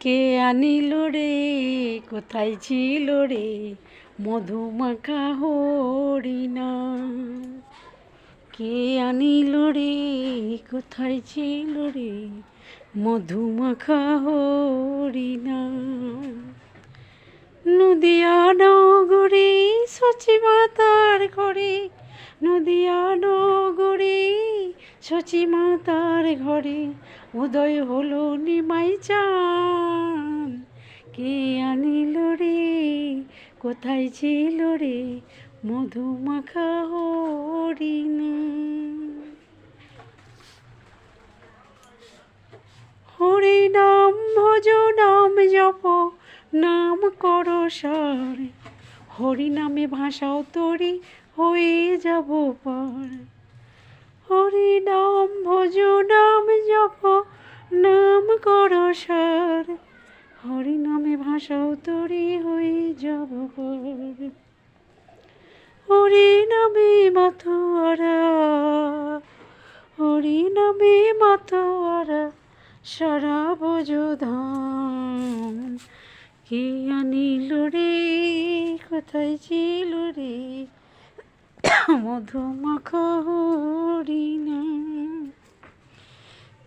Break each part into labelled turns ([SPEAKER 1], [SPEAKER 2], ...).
[SPEAKER 1] কে আনিল রে? কোথায় ছিল রে? মধুমাখা হরিণা। কে আনিল রে? কোথায় ছিল রে? মধুমাখা হরিণা। নদিয়া নগরে সচিমাতার ঘরে, নদিয়া সচিমাতার ঘরে, উদয় হলো নিমাই চান কে আনিল রে? কোথায় ছিল রে? মধুমাখা হরিণা। হরি নাম ভজ, নাম জপ, নাম কর সার। হরি নামে ভাষাও তরি, হয়ে যাব পার। হরি নাম, ভজ নাম, জপ নাম কর সার। হরি নামে ভাষাও তরি হয়ে যাব হরি নামে মাথুয়ারা হরি নামে মাথুয়ারা সারা ধান। কে আনিল রে, কোথায় ছিল রে? মধুমাখা হরিণা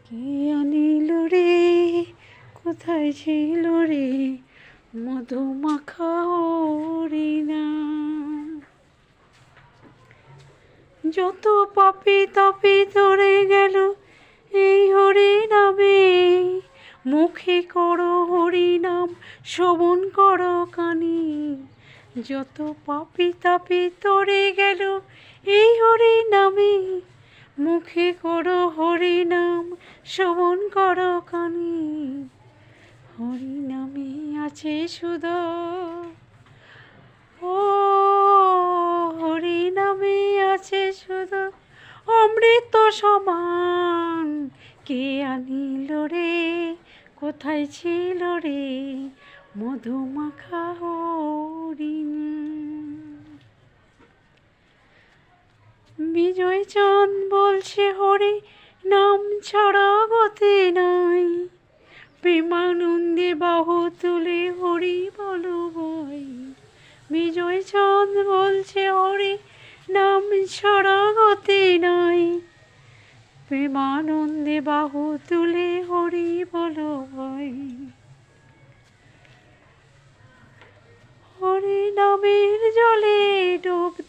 [SPEAKER 1] কে আনিল রে? কোথায় ছিল রে মধুমাখা যত পাপি তাপি ধরে গেল এই হরি নামে মুখে করো হরি নাম শ্রবণ করো কানি। যত পাপি তাপি তরে গেল, এই হরি নামে। মুখে করো হরি নাম, শ্রবণ করো কানি। হরি নামে আছে সুধা ও, হরি নামে আছে শুধু অমৃত সমান কে আনিল রে? কোথায় ছিল রে? মধুমাখা হরিণ। বিজয় চাঁদ বলছে, হরি, নাম ছাড়া গতি নাই। প্রেমানন্দে বাহু তুলে হরি বলো বিজয় চাঁদ বলছে, হরি, নাম ছাড়া গতি নাই। প্রেমানন্দে বাহু তুলে হরি বলো ভাই।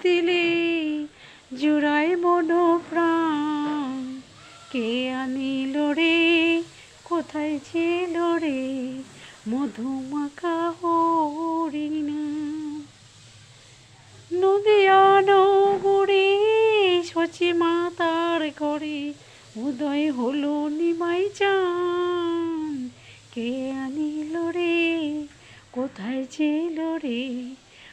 [SPEAKER 1] দিলে জুড়ায় মন প্রাণ কে আনিল রে? কোথায় ছিল রে? মধুমাখা হরিণা। নদিয়া নগরে সচি মাতার ঘরে উদয় হলো নিমাই চান। কে আনিল রে? কোথায় ছিল রে?